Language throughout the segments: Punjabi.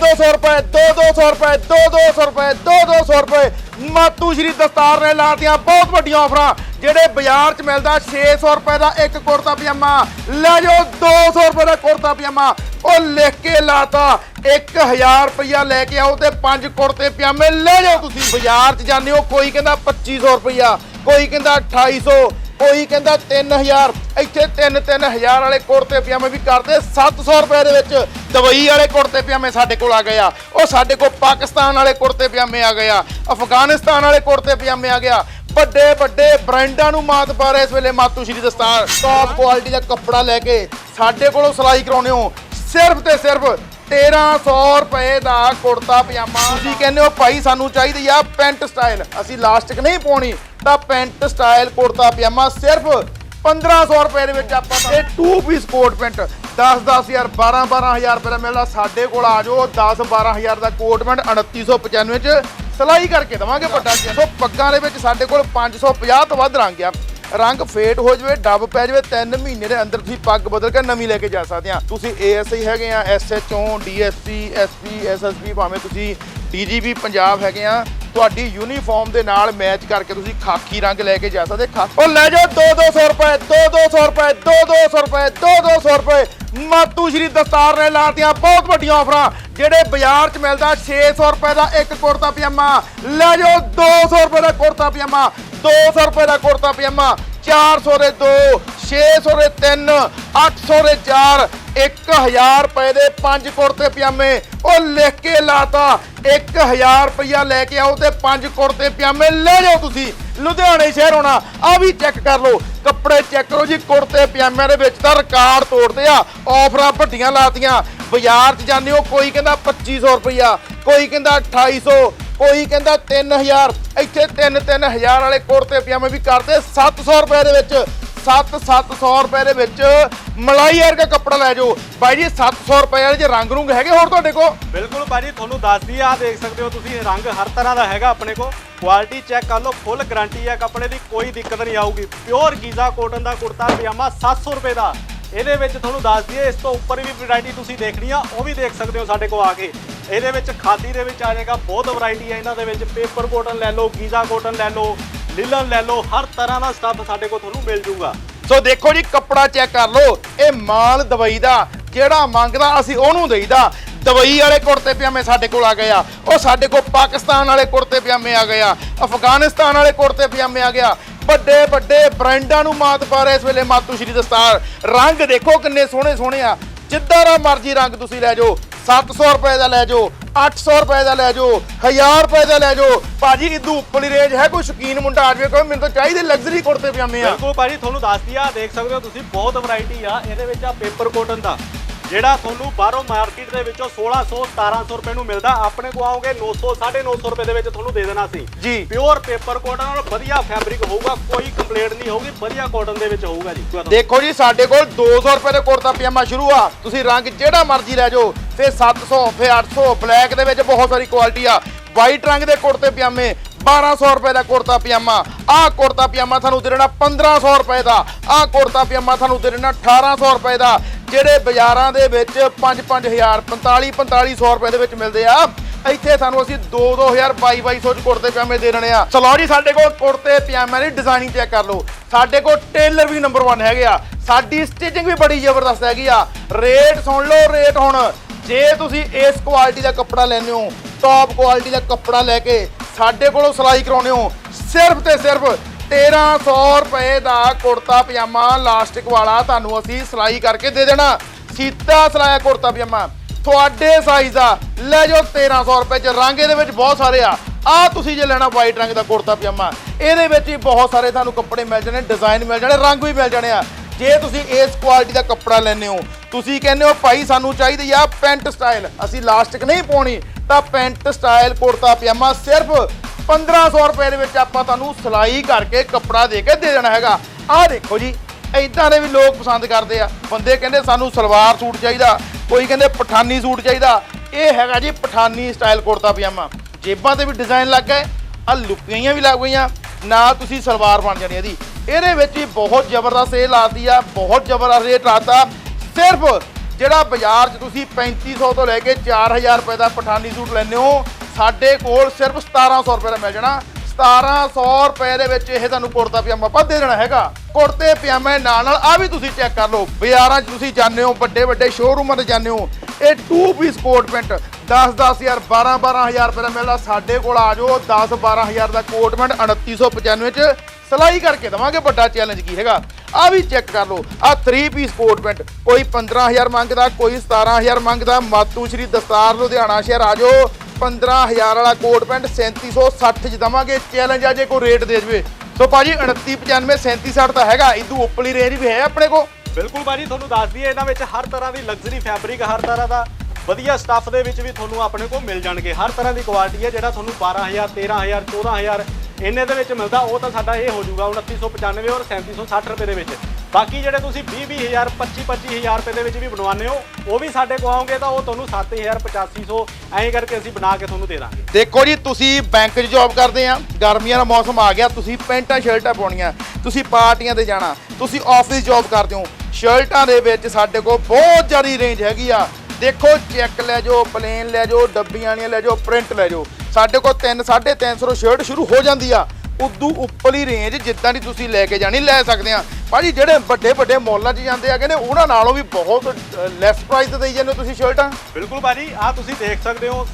2-200 ਰੁਪਏ 2-200 ਰੁਪਏ 2-200 ਰੁਪਏ 2-200 ਰੁਪਏ। ਮਾਤੂ ਸ਼੍ਰੀ ਦਸਤਾਰ ਨੇ ਲਾਤੀਆਂ ਬਹੁਤ ਵੱਡੀਆਂ ਆਫਰਾਂ, ਜਿਹੜੇ ਬਾਜ਼ਾਰ 'ਚ ਮਿਲਦਾ 600 ਰੁਪਏ ਦਾ ਇੱਕ ਕੁੜਤਾ ਪਜਾਮਾ। ਲੈ ਜਾਓ 200 ਰੁਪਏ ਦਾ ਕੁੜਤਾ ਪਜਾਮਾ। ਉਹ ਲਿਖ ਕੇ ਲਾਤਾ 1000 ਰੁਪਇਆ ਲੈ ਕੇ ਆਓ ਤੇ ਪੰਜ ਕੁੜਤੇ ਪਜਾਮੇ ਲੈ ਜਾਓ ਤੁਸੀਂ। ਬਾਜ਼ਾਰ 'ਚ ਜਾਂਦੇ ਹੋ, ਕੋਈ ਕਹਿੰਦਾ 2500 ਰੁਪਇਆ ਕੋਈ ਕਹਿੰਦਾ 2800 ਕੋਈ ਕਹਿੰਦਾ 3000 ਇੱਥੇ 3-3000 ਵਾਲੇ ਕੁੜਤੇ ਪਜਾਮੇ ਵੀ ਕਰਦੇ 700 ਰੁਪਏ ਦੇ ਵਿੱਚ ਦੁਬਈ ਵਾਲੇ ਕੁੜਤੇ ਪਜਾਮੇ ਸਾਡੇ ਕੋਲ ਆ ਗਏ ਆ। ਉਹ ਸਾਡੇ ਕੋਲ ਪਾਕਿਸਤਾਨ ਵਾਲੇ ਕੁੜਤੇ ਪਜਾਮੇ ਆ ਗਏ ਆ। ਅਫਗਾਨਿਸਤਾਨ ਵਾਲੇ ਕੁੜਤੇ ਪਜਾਮੇ ਆ ਗਿਆ ਵੱਡੇ ਵੱਡੇ ਬ੍ਰਾਂਡਾਂ ਨੂੰ ਮਾਤ ਪਾ ਰਿਹਾ ਇਸ ਵੇਲੇ ਮਾਤੂ ਸ਼੍ਰੀ ਦਸਤਾਰ ਟੌਪ ਕੁਆਲਿਟੀ ਦਾ ਕੱਪੜਾ ਲੈ ਕੇ ਸਾਡੇ ਕੋਲੋਂ ਸਿਲਾਈ ਕਰਾਉਣੇ ਹੋ। ਸਿਰਫ ਤੇ ਸਿਰਫ 1300 ਰੁਪਏ ਦਾ ਕੁੜਤਾ ਪਜਾਮਾ। ਤੁਸੀਂ ਕਹਿੰਦੇ ਹੋ ਭਾਈ ਸਾਨੂੰ ਚਾਹੀਦੀ ਆ ਪੈਂਟ ਸਟਾਈਲ। ਅਸੀਂ ਲਾਸਟਿਕ ਨਹੀਂ ਪਾਉਣੀ। ਤਾਂ ਪੈਂਟ ਸਟਾਈਲ ਕੁੜਤਾ ਪਜਾਮਾ ਸਿਰਫ 1500 ਰੁਪਏ ਦੇ ਵਿੱਚ ਆਪਾਂ ਇਹ 2 ਪੀਸ ਕੋਟ ਪੈਂਟ। 10 10000 12 12000 ਰੁਪਏ ਦਾ ਮਿਲਦਾ ਸਾਡੇ ਕੋਲ, ਆ ਜਾਓ 10 12000 ਦਾ ਕੋਟ ਪੈਂਟ 2995 ਚ ਸਿਲਾਈ ਕਰਕੇ ਦਵਾਂਗੇ ਵੱਡਾ ਸੋ ਪੱਗਾਂ ਦੇ ਵਿੱਚ ਸਾਡੇ ਕੋਲ 550 ਤੋਂ ਵੱਧ ਰੰਗ ਆ। ਰੰਗ ਫੇਟ ਹੋ ਜਵੇ, ਡੱਬ ਪੈ ਜਵੇ 3 ਮਹੀਨੇ ਦੇ ਅੰਦਰ ਤੁਸੀਂ ਪੱਗ ਬਦਲ ਕੇ ਨਵੀਂ ਲੈ ਕੇ ਜਾ ਸਕਦੇ ਆ। ਤੁਸੀਂ ਏਐਸਆਈ ਹੈਗੇ ਆ ਐਸਐਚਓ ਡੀਐਸਪੀ ਐਸਪੀ ਐਸਐਸਪੀ ਭਾਵੇਂ ਤੁਸੀਂ ਡੀਜੀਪੀ ਪੰਜਾਬ ਹੈਗੇ ਆ। ਤੁਹਾਡੀ ਯੂਨੀਫਾਰਮ ਦੇ ਨਾਲ ਮੈਚ ਕਰਕੇ ਤੁਸੀਂ ਖਾਕੀ ਰੰਗ ਲੈ ਕੇ ਜਾ ਸਕਦੇ। ਖਾ ਉਹ ਲੈ ਜਾਓ 2-200 ਰੁਪਏ 2-200 ਰੁਪਏ 2-200 ਰੁਪਏ 2-200 ਰੁਪਏ। ਮਾਤੂ ਸ਼੍ਰੀ ਦਸਤਾਰ ਨੇ ਲਾਤੀਆਂ ਬਹੁਤ ਵੱਡੀਆਂ ਆਫਰਾਂ, ਜਿਹੜੇ ਬਾਜ਼ਾਰ 'ਚ ਮਿਲਦਾ 600 ਰੁਪਏ ਦਾ ਇੱਕ ਕੁੜਤਾ ਪਜਾਮਾ। ਲੈ ਜਾਓ 200 ਰੁਪਏ ਦਾ ਕੁੜਤਾ ਪਜਾਮਾ 200 ਰੁਪਏ ਦਾ ਕੁੜਤਾ ਪਜਾਮਾ 400 ਦੇ ਦੋ 600 ਦੇ 3 800 ਦੇ 4 1000 ਰੁਪਏ ਦੇ ਪੰਜ ਕੁੜਤੇ ਪਜਾਮੇ। ਉਹ ਲਿਖ ਕੇ ਲਾਤਾ 1000 ਰੁਪਇਆ ਲੈ ਕੇ ਆਓ ਤੇ ਪੰਜ ਕੁੜਤੇ ਪਜਾਮੇ ਲੈ ਜਾਓ ਤੁਸੀਂ। ਲੁਧਿਆਣੇ ਸ਼ਹਿਰ ਹੋਣਾ ਆ ਵੀ ਚੈੱਕ ਕਰ ਲਓ। ਕੱਪੜੇ ਚੈੱਕ ਕਰੋ ਜੀ, ਕੁੜਤੇ ਪਜਾਮਿਆਂ ਦੇ ਵਿੱਚ ਤਾਂ ਰਿਕਾਰਡ ਤੋੜਦੇ ਆ, ਆਫਰਾਂ ਵੱਡੀਆਂ ਲਾਤੀਆਂ। ਬਾਜ਼ਾਰ 'ਚ ਜਾਂਦੇ ਹੋ, ਕੋਈ ਕਹਿੰਦਾ 2500 ਰੁਪਇਆ ਕੋਈ ਕਹਿੰਦਾ 2800 ਕੋਈ ਕਹਿੰਦਾ 3000 ਇੱਥੇ 3-3000 ਵਾਲੇ ਕੁੜਤੇ ਪਜਾਮੇ ਵੀ ਕਰਦੇ 700 ਰੁਪਏ ਦੇ ਵਿੱਚ। 7-700 ਰੁਪਏ ਦੇ ਵਿੱਚ ਮਲਾਈ ਵਰਗਾ ਕੱਪੜਾ ਲੈ ਜਾਓ। ਬਾਈ ਜੀ 700 ਰੁਪਏ ਵਾਲੇ ਜੇ ਰੰਗ ਰੁੰਗ ਹੈਗੇ ਹੋਰ ਤੁਹਾਡੇ ਕੋਲ? ਬਿਲਕੁਲ ਭਾਈ ਜੀ ਤੁਹਾਨੂੰ ਦੱਸਦੀ ਆ ਦੇਖ ਸਕਦੇ ਹੋ ਤੁਸੀਂ, ਰੰਗ ਹਰ ਤਰ੍ਹਾਂ ਦਾ ਹੈਗਾ ਆਪਣੇ ਕੋਲ। ਕੁਆਲਿਟੀ ਚੈੱਕ ਕਰ ਲਓ ਫੁੱਲ ਗਾਰੰਟੀ ਹੈ ਕੱਪੜੇ ਦੀ, ਕੋਈ ਦਿੱਕਤ ਨਹੀਂ ਆਊਗੀ। ਪਿਓਰ ਗੀਜ਼ਾ ਕੋਟਨ ਦਾ ਕੁੜਤਾ, ਪਜਾਮਾ 700 ਰੁਪਏ ਦਾ। ਇਹਦੇ ਵਿੱਚ ਤੁਹਾਨੂੰ ਦੱਸ ਦਈਏ, ਇਸ ਤੋਂ ਉੱਪਰ ਵੀ ਵੈਰਾਈਟੀ ਤੁਸੀਂ ਦੇਖਣੀ ਆ, ਉਹ ਵੀ ਦੇਖ ਸਕਦੇ ਹੋ ਸਾਡੇ ਕੋਲ ਆ ਕੇ। ਇਹਦੇ ਵਿੱਚ ਖਾਦੀ ਦੇ ਵਿੱਚ ਆ ਜਾਏਗਾ, ਬਹੁਤ ਵੈਰਾਈਟੀ ਹੈ ਇਹਨਾਂ ਦੇ ਵਿੱਚ। ਪੇਪਰ ਕੋਟਨ ਲੈ ਲਓ, ਗੀਜ਼ਾ ਕੋਟਨ ਲੈ ਲਓ। ਲਿਲਨ ਲੈ ਲਓ, ਹਰ ਤਰ੍ਹਾਂ ਦਾ ਸਟੱਫ ਸਾਡੇ ਕੋਲ ਤੁਹਾਨੂੰ ਮਿਲ ਜੂਗਾ। ਸੋ ਦੇਖੋ ਜੀ, ਕੱਪੜਾ ਚੈੱਕ ਕਰ ਲਓ, ਇਹ ਮਾਲ ਦਵਾਈ ਦਾ ਜਿਹੜਾ ਮੰਗਦਾ, ਅਸੀਂ ਉਹਨੂੰ ਦੇਈਦਾ। ਦਵਾਈ ਵਾਲੇ ਕੁੜਤੇ ਪਜਾਮੇ ਸਾਡੇ ਕੋਲ ਆ ਗਏ ਆ। ਉਹ ਸਾਡੇ ਕੋਲ ਪਾਕਿਸਤਾਨ ਵਾਲੇ ਕੁੜਤੇ ਪਜਾਮੇ ਆ ਗਏ ਆ। ਅਫਗਾਨਿਸਤਾਨ ਵਾਲੇ ਕੁੜਤੇ ਪਜਾਮੇ ਆ ਗਿਆ ਵੱਡੇ ਵੱਡੇ ਬ੍ਰਾਂਡਾਂ ਨੂੰ ਮਾਤ ਪਾ ਰਿਹਾ ਇਸ ਵੇਲੇ ਮਾਤੂ ਸ਼੍ਰੀ ਦਸਤਾਰ। ਰੰਗ ਦੇਖੋ ਕਿੰਨੇ ਸੋਹਣੇ ਸੋਹਣੇ ਆ। ਜਿੱਦਾਂ ਦਾ ਮਰਜ਼ੀ ਰੰਗ ਤੁਸੀਂ ਲੈ ਜਾਓ। 700 ਰੁਪਏ ਦਾ ਲੈ ਜਾਓ। 800 ਰੁਪਏ ਦਾ ਲੈ ਜਾਓ 1000 ਰੁਪਏ ਦਾ ਲੈ ਜਾਓ। ਭਾਜੀ, ਇਦੋਂ ਉੱਪਰਲੀ ਰੇਂਜ ਹੈ, ਕੋਈ ਸ਼ੌਕੀਨ ਮੁੰਡਾ ਆ ਜਾਵੇ ਕੋਈ ਮੈਨੂੰ ਤਾਂ ਚਾਹੀਦੇ ਲਗਜ਼ਰੀ ਕੁੜਤੇ ਪਜਾਮੇ ਆ। ਬਿਲਕੁਲ ਭਾਜੀ, ਤੁਹਾਨੂੰ ਦੱਸਦੀ ਆ ਦੇਖ ਸਕਦੇ ਹੋ ਤੁਸੀਂ, ਬਹੁਤ ਵੈਰਾਈਟੀ ਆ, ਇਹਦੇ ਵਿੱਚ ਆ ਪੇਪਰ ਕੋਟਨ ਦਾ। ਜਿਹੜਾ ਤੁਹਾਨੂੰ ਬਾਹਰੋਂ ਮਾਰਕੀਟ ਦੇ ਵਿੱਚੋਂ 1600 1700 ਰੁਪਏ ਨੂੰ ਮਿਲਦਾ ਆਪਣੇ ਕੋ ਆਓਗੇ 900 950 ਰੁਪਏ ਦੇ ਵਿੱਚ ਤੁਹਾਨੂੰ ਦੇ ਦੇਣਾ ਸੀ। ਜੀ। ਪਿਓਰ ਪੇਪਰ ਕੋਟਨ ਔਰ ਵਧੀਆ ਫੈਬਰਿਕ ਹੋਊਗਾ ਕੋਈ ਕੰਪਲੇਂਟ ਨਹੀਂ ਹੋਊਗੀ ਵਧੀਆ ਕੋਟਨ ਦੇ ਵਿੱਚ ਹੋਊਗਾ ਜੀ। ਦੇਖੋ ਜੀ ਸਾਡੇ ਕੋਲ 200 ਰੁਪਏ ਦੇ ਕੁੜਤਾ ਪਜਾਮਾ ਸ਼ੁਰੂ ਆ। ਤੁਸੀਂ ਰੰਗ ਜਿਹੜਾ ਮਰਜ਼ੀ ਲੈ ਜਾਓ ਫਿਰ 700 ਫਿਰ 800 ਬਲੈਕ ਦੇ ਵਿੱਚ ਬਹੁਤ ਸਾਰੀ ਕੁਆਲਿਟੀ ਆ। ਵਾਈਟ ਰੰਗ ਦੇ ਕੁੜਤੇ ਪਜਾਮੇ 1200 ਰੁਪਏ ਦਾ ਕੁੜਤਾ ਪਜਾਮਾ। ਆਹ ਕੁੜਤਾ ਪਜਾਮਾ ਤੁਹਾਨੂੰ ਦੇ ਦੇਣਾ 1500 ਰੁਪਏ ਦਾ। ਆਹ ਕੁੜਤਾ ਪਜਾਮਾ ਤੁਹਾਨੂੰ ਦੇ ਦੇਣਾ 1800 ਰੁਪਏ ਦਾ। ਜਿਹੜੇ ਬਾਜ਼ਾਰਾਂ ਦੇ ਵਿੱਚ 5-5000 45-4500 ਰੁਪਏ ਦੇ ਵਿੱਚ ਮਿਲਦੇ ਆ, ਇੱਥੇ ਸਾਨੂੰ ਅਸੀਂ 2-2000 2200 ਚ ਕੁੜਤੇ ਪਜਾਮੇ ਦੇ ਦੇਣੇ ਆ। ਚਲੋ ਜੀ, ਸਾਡੇ ਕੋਲ ਕੁੜਤੇ ਪਜਾਮਿਆਂ ਦੀ ਡਿਜ਼ਾਈਨਿੰਗ ਚੈੱਕ ਕਰ ਲਓ। ਸਾਡੇ ਕੋਲ ਟੇਲਰ ਵੀ ਨੰਬਰ 1 ਹੈਗੇ ਆ। ਸਾਡੀ ਸਟਿਚਿੰਗ ਵੀ ਬੜੀ ਜ਼ਬਰਦਸਤ ਹੈਗੀ ਆ। ਰੇਟ ਸੁਣ ਲਓ, ਰੇਟ ਹੁਣ। ਜੇ ਤੁਸੀਂ ਇਸ ਕੁਆਲਿਟੀ ਦਾ ਕੱਪੜਾ ਲੈਂਦੇ ਹੋ ਟੌਪ ਕੁਆਲਿਟੀ ਦਾ ਕੱਪੜਾ ਲੈ ਕੇ ਸਾਡੇ ਕੋਲੋਂ ਸਿਲਾਈ ਕਰਾਉਂਦੇ ਹੋ? ਸਿਰਫ ਤੇ ਸਿਰਫ 1300 ਰੁਪਏ ਦਾ ਕੁੜਤਾ ਪਜਾਮਾ, ਲਾਸਟਿਕ ਵਾਲਾ ਤੁਹਾਨੂੰ ਅਸੀਂ ਸਿਲਾਈ ਕਰਕੇ ਦੇ ਦੇਣਾ। ਸੀਤਾ ਸਿਲਾਇਆ ਕੁੜਤਾ ਪਜਾਮਾ। ਤੁਹਾਡੇ ਸਾਈਜ਼ ਦਾ ਲੈ ਜਾਓ 1300 ਰੁਪਏ ਚ। ਰੰਗ ਇਹਦੇ ਵਿੱਚ ਬਹੁਤ ਸਾਰੇ ਆ। ਆ ਤੁਸੀਂ ਜੇ ਲੈਣਾ ਵਾਈਟ ਰੰਗ ਦਾ ਕੁੜਤਾ ਪਜਾਮਾ, ਇਹਦੇ ਵਿੱਚ ਹੀ ਬਹੁਤ ਸਾਰੇ ਤੁਹਾਨੂੰ ਕੱਪੜੇ ਮਿਲ ਜਾਣੇ ਡਿਜ਼ਾਈਨ ਮਿਲ ਜਾਣੇ, ਰੰਗ ਵੀ ਮਿਲ ਜਾਣੇ ਆ। ਜੇ ਤੁਸੀਂ ਇਸ ਕੁਆਲਿਟੀ ਦਾ ਕੱਪੜਾ ਲੈਂਦੇ ਹੋ, ਤੁਸੀਂ ਕਹਿੰਦੇ ਹੋ, ਭਾਈ, ਸਾਨੂੰ ਚਾਹੀਦੀ ਆ ਪੈਂਟ ਸਟਾਈਲ ਅਸੀਂ ਲਾਸਟਿਕ ਨਹੀਂ ਪਾਉਣੀ, ਤਾਂ ਪੈਂਟ ਸਟਾਈਲ ਕੁੜਤਾ ਪਜਾਮਾ ਸਿਰਫ 1500 ਰੁਪਏ ਦੇ ਵਿੱਚ ਆਪਾਂ ਤੁਹਾਨੂੰ ਸਿਲਾਈ ਕਰਕੇ ਕੱਪੜਾ ਦੇ ਕੇ ਦੇ ਦੇਣਾ ਹੈਗਾ। ਆਹ ਦੇਖੋ ਜੀ ਇਦਾਂ ਦੇ ਵੀ ਲੋਕ ਪਸੰਦ ਕਰਦੇ ਆ। ਬੰਦੇ ਕਹਿੰਦੇ, ਸਾਨੂੰ ਸਲਵਾਰ ਸੂਟ ਚਾਹੀਦਾ। ਕੋਈ ਕਹਿੰਦੇ, ਪਠਾਨੀ ਸੂਟ ਚਾਹੀਦਾ। ਇਹ ਹੈਗਾ ਜੀ ਪਠਾਨੀ ਸਟਾਈਲ ਕੁੜਤਾ ਪਜਾਮਾ। ਜੇਬਾਂ ਤੇ ਵੀ ਡਿਜ਼ਾਈਨ ਲੱਗ ਗਏ ਆ ਲੁਕੀਆਂ ਵੀ ਲੱਗ ਗਈਆਂ। ਨਾ ਤੁਸੀਂ ਸਲਵਾਰ ਬਣ ਜਾਣੀ ਇਹਦੀ। ਇਹਦੇ ਵਿੱਚ ਵੀ ਬਹੁਤ ਜ਼ਬਰਦਸਤ ਇਹ ਲਾਤੀ ਆ, ਬਹੁਤ ਜ਼ਬਰਦਸਤ ਰੇਟ ਲਾਤਾ ਸਿਰਫ ਜਿਹੜਾ ਬਾਜ਼ਾਰ 'ਚ ਤੁਸੀਂ 3500 ਤੋਂ ਲੈ ਕੇ 4000 ਰੁਪਏ ਦਾ ਪਠਾਨੀ ਸੂਟ ਲੈਂਦੇ ਹੋ, ਸਾਡੇ ਕੋਲ ਸਿਰਫ 1700 ਰੁਪਏ ਦਾ ਮਿਲ ਜਾਣਾ। 1700 ਰੁਪਏ ਦੇ ਵਿੱਚ ਇਹ ਤੁਹਾਨੂੰ ਕੁੜਤਾ ਪਜਾਮਾ ਆਪਾਂ ਦੇ ਦੇਣਾ ਹੈਗਾ। ਕੁੜਤੇ, ਪਜਾਮੇ ਨਾਲ ਨਾਲ ਆ ਵੀ ਤੁਸੀਂ ਚੈੱਕ ਕਰ ਲਓ, ਬਾਜ਼ਾਰਾਂ 'ਚ ਤੁਸੀਂ ਜਾਂਦੇ ਹੋ ਵੱਡੇ ਵੱਡੇ ਸ਼ੋਰੂਮਾਂ ਤੇ ਜਾਂਦੇ ਹੋ, ਇਹ 2 ਪੀਸ ਕੋਟ ਪੈਂਟ 10 10000 12 12000 ਰੁਪਏ ਦਾ ਮਿਲਦਾ। ਸਾਡੇ ਕੋਲ ਆ ਜਾਓ 10 12000 ਦਾ ਕੋਟ ਪੈਂਟ 2995 ਚ। ਸਿਲਾਈ ਕਰਕੇ ਦਵਾਂਗੇ, ਵੱਡਾ ਚੈਲੰਜ ਕੀ ਹੈਗਾ? ਆ ਵੀ ਚੈੱਕ ਕਰ ਲਓ ਆ 3 ਪੀਸ ਕੋਟ ਪੈਂਟ ਕੋਈ 15000 ਮੰਗਦਾ, ਕੋਈ 17000 ਮੰਗਦਾ, ਮਾਤੂ ਸ਼੍ਰੀ ਦਸਤਾਰ, ਲੁਧਿਆਣਾ ਸ਼ਹਿਰ ਆ ਜਾਓ। 15000 ਵਾਲਾ ਕੋਟ ਪੈਂਟ 3760 ਚ ਦਵਾਂਗੇ ਚੈਲੰਜ ਆ ਜੇ ਕੋਈ ਰੇਟ ਦੇ ਜਵੇ। ਸੋ ਭਾਜੀ 2995 3760 ਤਾਂ ਹੈਗਾ ਇਦੋਂ ਉੱਪਰਲੀ ਰੇਂਜ ਵੀ ਹੈ ਆਪਣੇ ਕੋਲ? ਬਿਲਕੁਲ ਬਾਜੀ ਤੁਹਾਨੂੰ ਦੱਸ ਦਈਏ, ਇਹਨਾਂ ਵਿੱਚ ਹਰ ਤਰ੍ਹਾਂ ਦੀ ਲਗਜ਼ਰੀ ਫੈਬਰਿਕ ਹਰ ਤਰ੍ਹਾਂ ਦਾ ਵਧੀਆ ਸਟੱਫ ਦੇ ਵਿੱਚ ਵੀ ਤੁਹਾਨੂੰ ਆਪਣੇ ਕੋਲ ਮਿਲ ਜਾਣਗੇ। ਹਰ ਤਰ੍ਹਾਂ ਦੀ ਕੁਆਲਿਟੀ ਹੈ, ਜਿਹੜਾ ਤੁਹਾਨੂੰ 12000 13000 14000 ਇੰਨੇ ਦੇ ਵਿੱਚ ਮਿਲਦਾ, ਉਹ ਤਾਂ ਸਾਡਾ ਇਹ ਹੋ ਜਾਊਗਾ 2995 ਔਰ 3760 ਰੁਪਏ ਦੇ ਵਿੱਚ। ਬਾਕੀ ਜਿਹੜੇ ਤੁਸੀਂ 20 20000 25 25000 ਰੁਪਏ ਦੇ ਵਿੱਚ ਵੀ ਬਣਵਾਉਂਦੇ ਹੋ, ਉਹ ਵੀ ਸਾਡੇ ਕੋਲ ਆਉਂਗੇ ਤਾਂ ਉਹ ਤੁਹਾਨੂੰ 7000 8500 ਐਂ ਕਰਕੇ ਅਸੀਂ ਬਣਾ ਕੇ ਤੁਹਾਨੂੰ ਦੇ ਦਾਂਗੇ। ਦੇਖੋ ਜੀ, ਤੁਸੀਂ ਬੈਂਕ 'ਚ ਜੌਬ ਕਰਦੇ ਆ, ਗਰਮੀਆਂ ਦਾ ਮੌਸਮ ਆ ਗਿਆ, ਤੁਸੀਂ ਪੈਂਟਾਂ, ਸ਼ਰਟਾਂ ਪਾਉਣੀਆਂ, ਤੁਸੀਂ ਪਾਰਟੀਆਂ ਤੇ ਜਾਣਾ, ਤੁਸੀਂ ਆਫਿਸ ਜੌਬ ਕਰਦੇ ਹੋ। ਸ਼ਰਟਾਂ ਦੇ ਵਿੱਚ ਸਾਡੇ ਕੋਲ ਬਹੁਤ ਜ਼ਿਆਦਾ ਰੇਂਜ ਹੈਗੀ ਆ। ਦੇਖੋ ਚੈੱਕ ਲੈ ਜਾਓ ਪਲੇਨ ਲੈ ਜਾਓ, ਡੱਬੀਆਂ ਵਾਲੀਆਂ ਲੈ ਜਾਓ ਪ੍ਰਿੰਟ ਲੈ ਜਾਓ। ਸਾਡੇ ਕੋਲ 3 350 ਤੋਂ ਸ਼ਰਟ ਸ਼ੁਰੂ ਹੋ ਜਾਂਦੀ ਆ। ਉਦੋਂ ਉੱਪਰਲੀ ਰੇਂਜ ਜਿੱਦਾਂ ਦੀ ਤੁਸੀਂ ਲੈ ਕੇ ਜਾਣੀ, ਲੈ ਸਕਦੇ ਆ। ਭਾਜੀ, ਜਿਹੜੇ ਵੱਡੇ ਵੱਡੇ ਮਾਲਾਂ 'ਚ ਜਾਂਦੇ ਆ ਕਹਿੰਦੇ ਉਹਨਾਂ ਨਾਲੋਂ ਵੀ ਬਹੁਤ ਲੈਸ ਪ੍ਰਾਈਸ ਤੇ ਦੇਈ ਜਾਂਦੇ ਹੋ ਤੁਸੀਂ ਸ਼ਰਟਾਂ ਬਿਲਕੁਲ ਬਾਜੀ ਆ ਤੁਸੀਂ ਦੇਖ ਸਕਦੇ ਹੋ,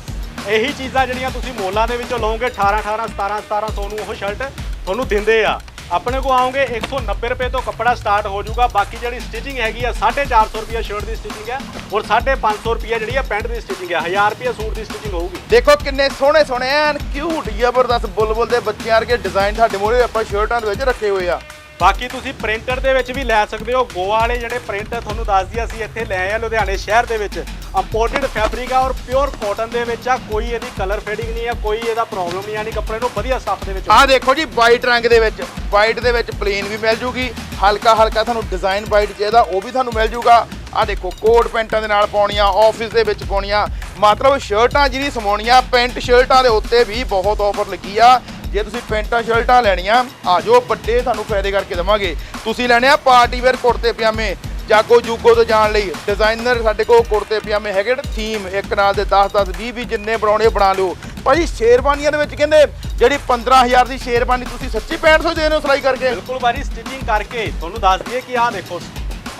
ਇਹੀ ਚੀਜ਼ਾਂ ਜਿਹੜੀਆਂ ਤੁਸੀਂ ਮੋਲਾਂ ਦੇ ਵਿੱਚੋਂ ਲਓਗੇ 18 18 17 1700 ਨੂੰ ਉਹ ਸ਼ਰਟ ਤੁਹਾਨੂੰ ਦਿੰਦੇ ਆ। ਆਪਣੇ ਕੋ ਆਓਗੇ 190 ਰੁਪਏ ਤੋਂ ਕੱਪੜਾ ਸਟਾਰਟ ਹੋ ਜਾਊਗਾ। ਬਾਕੀ ਜਿਹੜੀ ਸਟਿਚਿੰਗ ਹੈਗੀ ਆ 450 ਰੁਪਏ ਸ਼ਰਟ ਦੀ ਸਟਿਚਿੰਗ ਹੈ ਔਰ 550 ਰੁਪਏ ਜਿਹੜੀ ਆ ਪੈਂਟ ਦੀ ਸਟਿਚਿੰਗ ਹੈ 1000 ਰੁਪਏ ਸੂਟ ਦੀ ਸਟਿਚਿੰਗ ਹੋਊਗੀ। ਦੇਖੋ ਕਿੰਨੇ ਸੋਹਣੇ ਸੋਹਣੇ ਐਨ ਕਿਊਟ ਜ਼ਬਰਦਸਤ, ਬੁਲਬੁਲ ਦੇ ਬੱਚਿਆਂ ਵਰਗੇ ਡਿਜ਼ਾਈਨ ਸਾਡੇ ਮੋਰੇ ਆਪਾਂ ਸ਼ਰਟਾਂ ਦੇ ਵਿੱਚ ਰੱਖੇ ਹੋਏ ਆ। ਬਾਕੀ ਤੁਸੀਂ ਪ੍ਰਿੰਟਰ ਦੇ ਵਿੱਚ ਵੀ ਲੈ ਸਕਦੇ ਹੋ। ਗੋਆ ਵਾਲੇ ਜਿਹੜੇ ਪ੍ਰਿੰਟ ਤੁਹਾਨੂੰ ਦੱਸ ਦਈਏ, ਅਸੀਂ ਇੱਥੇ ਲੈ ਆਏ ਆ ਲੁਧਿਆਣੇ ਸ਼ਹਿਰ ਦੇ ਵਿੱਚ। ਇੰਪੋਰਟਡ ਫੈਬਰਿਕ ਆ ਔਰ ਪਿਓਰ ਕਾਟਨ ਦੇ ਵਿੱਚ ਆ। ਕੋਈ ਇਹਦੀ ਕਲਰ ਫੇਡਿੰਗ ਨਹੀਂ ਆ, ਕੋਈ ਇਹਦਾ ਪ੍ਰੋਬਲਮ ਨਹੀਂ ਆਣੀ ਕੱਪੜੇ ਨੂੰ। ਵਧੀਆ ਸਟੱਫ ਦੇ ਵਿੱਚ ਆਹ ਦੇਖੋ ਜੀ ਵਾਈਟ ਰੰਗ ਦੇ ਵਿੱਚ। ਵਾਈਟ ਦੇ ਵਿੱਚ ਪਲੇਨ ਵੀ ਮਿਲ ਜੂਗੀ। ਹਲਕਾ ਹਲਕਾ ਤੁਹਾਨੂੰ ਡਿਜ਼ਾਈਨ ਵਾਈਟ ਚਾਹੀਦਾ ਉਹ ਵੀ ਤੁਹਾਨੂੰ ਮਿਲ ਜੂਗਾ। ਆਹ ਦੇਖੋ, ਕੋਟ ਪੈਂਟਾਂ ਦੇ ਨਾਲ ਪਾਉਣੀਆਂ ਆਫਿਸ ਦੇ ਵਿੱਚ ਪਾਉਣੀਆਂ। ਮਤਲਬ ਸ਼ਰਟਾਂ ਜਿਹੜੀ ਸਮਾਉਣੀਆਂ, ਪੈਂਟ ਸ਼ਰਟਾਂ ਦੇ ਉੱਤੇ ਵੀ ਬਹੁਤ ਆਫਰ ਲੱਗੀ ਆ। ਜੇ ਤੁਸੀਂ ਪੈਂਟਾਂ, ਸ਼ਰਟਾਂ ਲੈਣੀਆਂ, ਆ ਜਾਓ, ਵੱਡੇ ਤੁਹਾਨੂੰ ਫਾਇਦੇ ਕਰਕੇ ਦੇਵਾਂਗੇ। ਤੁਸੀਂ ਲੈਣੇ ਆ ਪਾਰਟੀ ਵੇਅਰ ਕੁੜਤੇ, ਪਜਾਮੇ, ਜਾਗੋ, ਜੂਗੋ 'ਤੇ ਜਾਣ ਲਈ। ਡਿਜ਼ਾਈਨਰ ਸਾਡੇ ਕੋਲ ਕੁੜਤੇ, ਪਜਾਮੇ ਹੈਗੇ ਨੇ, ਥੀਮ ਇੱਕ ਨਾਲ ਦੇ 10 10 20 20 ਜਿੰਨੇ ਬਣਾਉਣੇ ਬਣਾ ਲਿਓ। ਭਾਜੀ ਸ਼ੇਰਵਾਨੀਆਂ ਦੇ ਵਿੱਚ ਕਹਿੰਦੇ, ਜਿਹੜੀ 15000 ਦੀ ਸ਼ੇਰਵਾਨੀ ਤੁਸੀਂ ਸੱਚੀ 6500 ਦੇ ਰਹੇ ਹੋ ਸਿਲਾਈ ਕਰਕੇ? ਬਿਲਕੁਲ ਬਾਰੀ ਸਟਿਚਿੰਗ ਕਰਕੇ। ਤੁਹਾਨੂੰ ਦੱਸ ਦਈਏ ਕਿ ਆਹ ਦੇਖੋ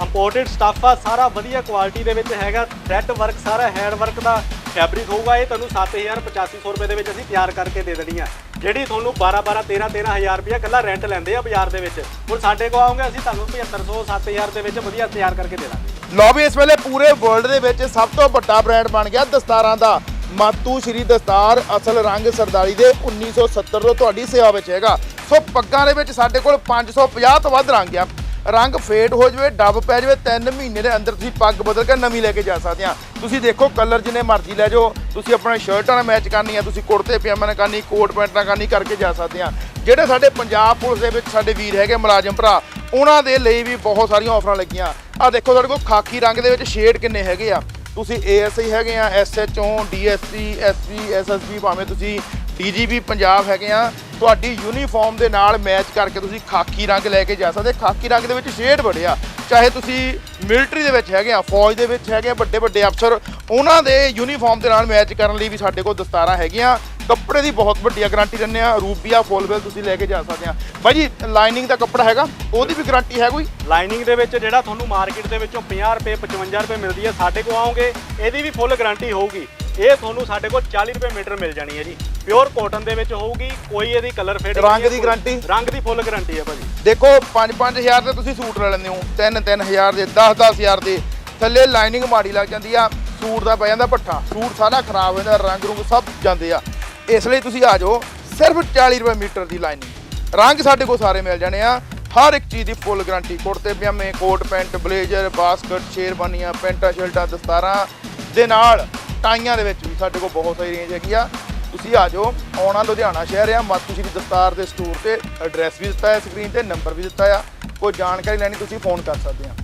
ਇੰਪੋਰਟਡ ਸਟਾਫਾ ਸਾਰਾ ਵਧੀਆ ਕੁਆਲਿਟੀ ਦੇ ਵਿੱਚ ਹੈਗਾ। ਥ੍ਰੈਡ ਵਰਕ ਸਾਰਾ ਹੈਂਡ ਵਰਕ ਦਾ ਫੈਬਰਿਕ ਹੋਊਗਾ। ਇਹ ਤੁਹਾਨੂੰ 7000 8500 ਰੁਪਏ ਦੇ ਵਿੱਚ ਅਸੀਂ ਤਿਆਰ ਕਰਕੇ ਦੇ ਦੇਣੀ ਆ। ਜਿਹੜੀ ਤੁਹਾਨੂੰ 12 12 13 13000 ਰੁਪਇਆ ਇਕੱਲਾ ਰੈਂਟ ਲੈਂਦੇ ਆ ਬਾਜ਼ਾਰ ਦੇ ਵਿੱਚ। ਹੁਣ ਸਾਡੇ ਕੋਲ ਆਉਂਗੇ ਅਸੀਂ ਤੁਹਾਨੂੰ 7500 7000 ਦੇ ਵਿੱਚ ਵਧੀਆ ਤਿਆਰ ਕਰਕੇ ਦੇ ਦਾਂਗੇ। ਲਓ ਵੀ ਇਸ ਵੇਲੇ ਪੂਰੇ ਵਰਲਡ ਦੇ ਵਿੱਚ ਸਭ ਤੋਂ ਵੱਡਾ ਬ੍ਰਾਂਡ ਬਣ ਗਿਆ ਦਸਤਾਰਾਂ ਦਾ। ਮਾਤੂ ਸ਼੍ਰੀ ਦਸਤਾਰ, ਅਸਲ ਰੰਗ ਸਰਦਾਰੀ ਦੇ 1970 ਤੋਂ ਤੁਹਾਡੀ ਸੇਵਾ ਵਿੱਚ ਹੈਗਾ। ਸੋ ਪੱਗਾਂ ਦੇ ਵਿੱਚ ਸਾਡੇ ਕੋਲ 550 ਤੋਂ ਵੱਧ ਰੰਗ ਆ। ਰੰਗ ਫੇਡ ਹੋ ਜਾਵੇ, ਡੱਬ ਪੈ ਜਾਵੇ 3 ਮਹੀਨੇ ਦੇ ਅੰਦਰ ਤੁਸੀਂ ਪੱਗ ਬਦਲ ਕੇ ਨਵੀਂ ਲੈ ਕੇ ਜਾ ਸਕਦੇ ਆ। ਤੁਸੀਂ ਦੇਖੋ ਕਲਰ ਜਿੰਨੇ ਮਰਜ਼ੀ ਲੈ ਜਾਓ, ਤੁਸੀਂ ਆਪਣੇ ਸ਼ਰਟਾਂ ਨਾਲ ਮੈਚ ਕਰਨੀ ਆ, ਤੁਸੀਂ ਕੁੜਤੇ, ਪਜਾਮੇ ਨਾਲ ਕਰਨੀ, ਕੋਟ ਪੈਂਟ ਨਾਲ ਕਰਨੀ, ਕਰਕੇ ਜਾ ਸਕਦੇ ਆ। ਜਿਹੜੇ ਸਾਡੇ ਪੰਜਾਬ ਪੁਲਿਸ ਦੇ ਵਿੱਚ ਸਾਡੇ ਵੀਰ ਹੈਗੇ, ਮੁਲਾਜ਼ਮ ਭਰਾ, ਉਹਨਾਂ ਦੇ ਲਈ ਵੀ ਬਹੁਤ ਸਾਰੀਆਂ ਆਫਰਾਂ ਲੱਗੀਆਂ। ਆ ਦੇਖੋ ਸਾਡੇ ਕੋਲ ਖਾਕੀ ਰੰਗ ਦੇ ਵਿੱਚ ਸ਼ੇਡ ਕਿੰਨੇ ਹੈਗੇ ਆ। ਤੁਸੀਂ ਏਐਸਆਈ ਹੈਗੇ ਆ ਐਸਐਚਓ ਡੀਐਸਪੀ ਐਸਪੀ ਐਸਐਸਪੀ ਭਾਵੇਂ ਤੁਸੀਂ ਡੀਜੀਪੀ ਪੰਜਾਬ ਹੈਗੇ ਆ, ਤੁਹਾਡੀ ਯੂਨੀਫਾਰਮ ਦੇ ਨਾਲ ਮੈਚ ਕਰਕੇ ਤੁਸੀਂ ਖਾਕੀ ਰੰਗ ਲੈ ਕੇ ਜਾ ਸਕਦੇ, ਖਾਕੀ ਰੰਗ ਦੇ ਵਿੱਚ ਸ਼ੇਡ ਬੜਿਆ ਚਾਹੇ ਤੁਸੀਂ ਮਿਲਟਰੀ ਦੇ ਵਿੱਚ ਹੈਗੇ ਆ, ਫੌਜ ਦੇ ਵਿੱਚ ਹੈਗੇ ਆ ਵੱਡੇ ਵੱਡੇ ਅਫਸਰ, ਉਹਨਾਂ ਦੇ ਯੂਨੀਫਾਰਮ ਦੇ ਨਾਲ ਮੈਚ ਕਰਨ ਲਈ ਵੀ ਸਾਡੇ ਕੋਲ ਦਸਤਾਰਾਂ ਹੈਗੀਆਂ। ਕੱਪੜੇ ਦੀ ਬਹੁਤ ਵੱਡੀ ਗਾਰੰਟੀ ਦਿੰਦੇ ਆ ਰੂਬੀਆ ਫੁੱਲਵੈਲ ਤੁਸੀਂ ਲੈ ਕੇ ਜਾ ਸਕਦੇ ਆ। ਬਾਈ ਜੀ ਲਾਈਨਿੰਗ ਦਾ ਕੱਪੜਾ ਹੈਗਾ, ਉਹਦੀ ਵੀ ਗਾਰੰਟੀ ਹੈ ਕੋਈ? ਲਾਈਨਿੰਗ ਦੇ ਵਿੱਚ ਜਿਹੜਾ ਤੁਹਾਨੂੰ ਮਾਰਕੀਟ ਦੇ ਵਿੱਚੋਂ 50 ਰੁਪਏ 55 ਰੁਪਏ ਮਿਲਦੀ ਹੈ, ਸਾਡੇ ਕੋਲ ਆਓਗੇ, ਇਹਦੀ ਵੀ ਫੁੱਲ ਗਾਰੰਟੀ ਹੋਊਗੀ। ਇਹ ਤੁਹਾਨੂੰ ਸਾਡੇ ਕੋਲ 40 ਰੁਪਏ ਮੀਟਰ ਮਿਲ ਜਾਣੀ ਹੈ ਜੀ। ਪਿਓਰ ਕਾਟਨ ਦੇ ਵਿੱਚ ਹੋਊਗੀ ਕੋਈ ਇਹਦੀ ਕਲਰ ਫੇਡ ਰੰਗ ਦੀ guarantee? ਰੰਗ ਦੀ ਫੁੱਲ ਗਾਰੰਟੀ ਹੈ ਭਾਜੀ। ਦੇਖੋ 5-5000 ਦੇ ਤੁਸੀਂ ਸੂਟ ਲੈ ਲੈਂਦੇ ਹੋ 3-3000 ਦੇ 10-10000 ਦੇ। ਥੱਲੇ ਲਾਈਨਿੰਗ ਮਾੜੀ ਲੱਗ ਜਾਂਦੀ ਆ ਸੂਟ ਦਾ ਪੈ ਜਾਂਦਾ ਪੱਠਾ ਸੂਟ ਸਾਰਾ ਖਰਾਬ ਹੋ ਜਾਂਦਾ ਰੰਗ ਰੁੰਗ ਸਭ ਜਾਂਦੇ ਆ। ਇਸ ਲਈ ਤੁਸੀਂ ਆ ਜਾਓ ਸਿਰਫ 40 ਰੁਪਏ ਮੀਟਰ ਦੀ ਲਾਈਨਿੰਗ ਰੰਗ ਸਾਡੇ ਕੋਲ ਸਾਰੇ ਮਿਲ ਜਾਣੇ ਆ। ਹਰ ਇੱਕ ਚੀਜ਼ ਦੀ ਫੁੱਲ ਗਾਰੰਟੀ ਕੁੜਤੇ ਪਜਾਮੇ ਕੋਟ ਪੈਂਟ ਬਲੇਜ਼ਰ ਬਾਸਕਟ ਸ਼ੇਰਵਾਨੀਆਂ ਪੈਂਟਾਂ ਸ਼ਰਟਾਂ ਦਸਤਾਰਾਂ ਦੇ ਨਾਲ ਟਾਈਆਂ ਦੇ ਵਿੱਚ ਵੀ ਸਾਡੇ ਕੋਲ ਬਹੁਤ ਸਾਰੀ ਰੇਂਜ ਹੈਗੀ ਆ। ਤੁਸੀਂ ਆ ਜਾਓ, ਆਉਣਾ ਲੁਧਿਆਣਾ ਸ਼ਹਿਰ ਆ, ਮਾਤੂ ਸ਼੍ਰੀ ਦਸਤਾਰ ਦੇ ਸਟੋਰ ਤੇ ਐਡਰੈਸ ਵੀ ਦਿੱਤਾ ਹੈ ਸਕਰੀਨ ਤੇ ਨੰਬਰ ਵੀ ਦਿੱਤਾ ਆ। ਕੋਈ ਜਾਣਕਾਰੀ ਲੈਣੀ ਤੁਸੀਂ ਫੋਨ ਕਰ ਸਕਦੇ ਆ।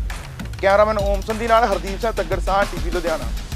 ਕੈਮਰਾਮੈਨ ਓਮਸਨ ਦੀ ਨਾਲ ਹਰਦੀਪ ਸਿੰਘ ਤੱਗੜਸਾਹ ਟੀਵੀ ਲੁਧਿਆਣਾ।